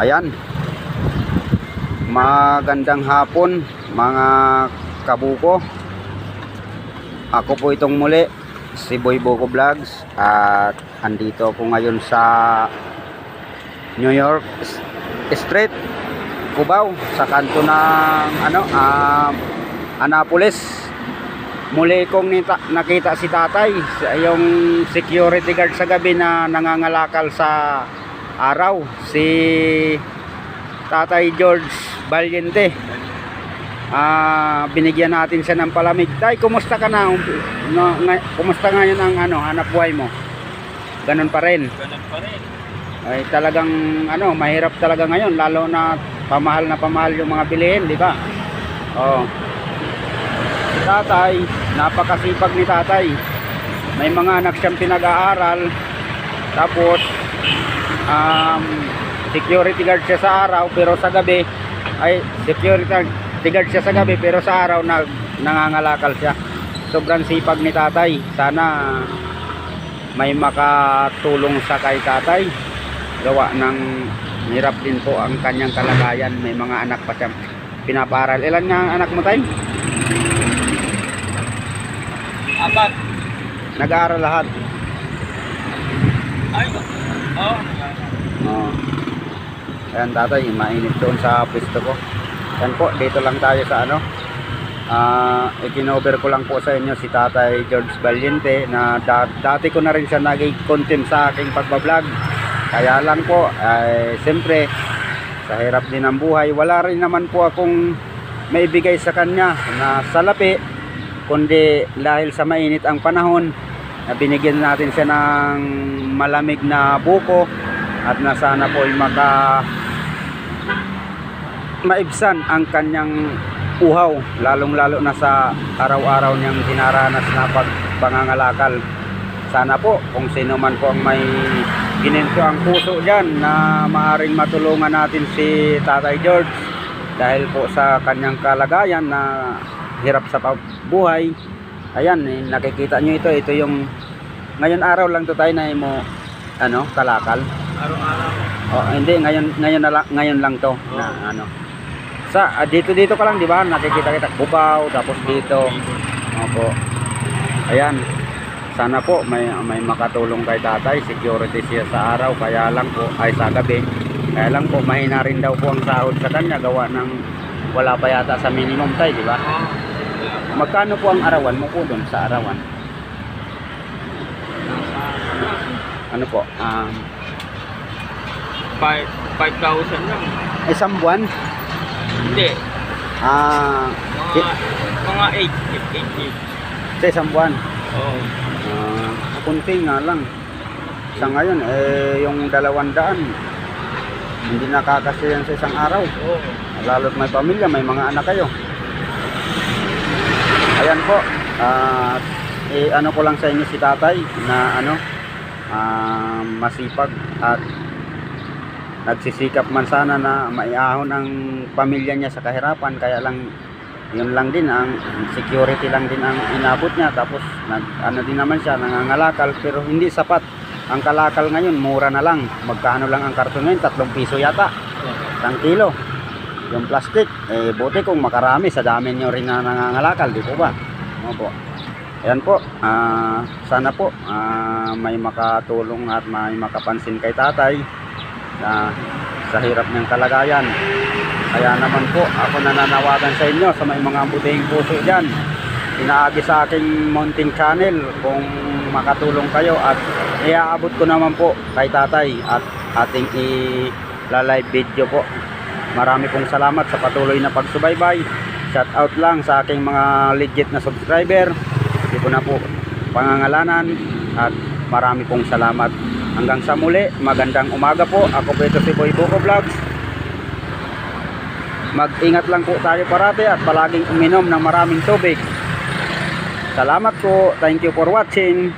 Ayan. Magandang hapon mga kabuko. Ako po itong muli, si Boy Boko Vlogs at andito ako ngayon sa New York Street, Cubao, sa kanto ng ano, ah, Annapolis. Muli kong nita- nakita si tatay, yung security guard sa gabi na nangangalakal sa araw, si tatay George Valiente. Ah, binigyan natin siya ng palamig. Tay, kumusta ka na? No, nga- kumusta ngayon ang ano, hanap buhay mo? Ganun pa rin. Ganun pa rin. Ay talagang ano, mahirap talaga ngayon lalo na pamahal na pamahal yung mga bilihin, di ba? Oh. Si tatay, napakasipag ni tatay. May mga anak siyang pinag-aaral. Tapos um, security guard siya sa araw pero sa gabi ay security guard siya sa gabi pero sa araw nag nangangalakal siya. Sobrang sipag ni tatay. Sana may makatulong sa kay tatay gawa ng hirap din po ang kanyang kalagayan may mga anak pa siya pinaparal ilan nga ang anak mo tayo? Apat. nag-aaral lahat Ay, oh. Oo. ayan tatay mainit doon sa pwesto ko. Yan po dito lang tayo sa ano. Ah ikinover ko lang po sa inyo si tatay George Valiente na da- dati ko na rin siya naging content sa aking pagbablog. Kaya lang po ay siyempre sa hirap din ng buhay wala rin naman po akong maibigay sa kanya na salapi kundi dahil sa mainit ang panahon na binigyan natin siya ng malamig na buko at na sana po ay maka maibsan ang kanyang uhaw lalong lalo na sa araw-araw niyang dinaranas na pagpangangalakal. Sana po kung sino man po ang may gininto ang puso dyan na maaring matulungan natin si Tatay George dahil po sa kanyang kalagayan na hirap sa buhay ayan eh, nakikita nyo ito. Ito yung ngayon araw lang to tayo na mo ano kalakal Araw-araw. oh hindi ngayon ngayon na lang ngayon lang to na ano. Sa ah, dito dito ka lang di ba? Nakikita kita Cubao tapos dito. Opo. Ayan. Sana po may may makatulong kay tatay. Security siya sa araw kaya lang po ay sa gabi. Kaya lang po mahina rin daw po ang sahod sa kanya. Gawa ng wala pa yata sa minimum tayo di ba? Oh. magkano po ang arawan mo po doon sa arawan? Ano po? Um, 5,000 lang. isang buwan Hindi. ah Mga, mga 8, 8, sa isang buwan Oo. Ah, kunti nga lang sa ngayon eh yung dalawang daan hindi nakakasiyan sa isang araw Oo. lalo't may pamilya may mga anak kayo ayan po ah eh, ano ko lang sa inyo si tatay na ano ah, masipag at nagsisikap man sana na maiahon ang pamilya niya sa kahirapan kaya lang yun lang din ang security lang din ang inabot niya. Tapos nag, ano din naman siya nangangalakal pero hindi sapat. Ang kalakal ngayon mura na lang. Magkano lang ang karton ngayon? Tatlong piso yata. Isang kilo. Yung plastic eh buti kung makarami sa dami nyo rin na nangangalakal di po ba? Opo. Ayan po ah, sana po ah, may makatulong at may makapansin kay tatay na sa hirap niyang kalagayan. Kaya naman po ako nananawagan sa inyo sa may mga butihing puso dyan. Inaagi sa aking mounting channel kung makatulong kayo at iaabot ko naman po kay tatay at ating i-live video po. Marami pong salamat sa patuloy na pagsubaybay. Shout out lang sa aking mga legit na subscriber. Hindi na po pangangalanan at marami pong salamat hanggang sa muli magandang umaga po. Ako po ito si Boy Boko Vlogs. Mag-ingat lang po tayo parati at palaging uminom ng maraming tubig. Salamat po. Thank you for watching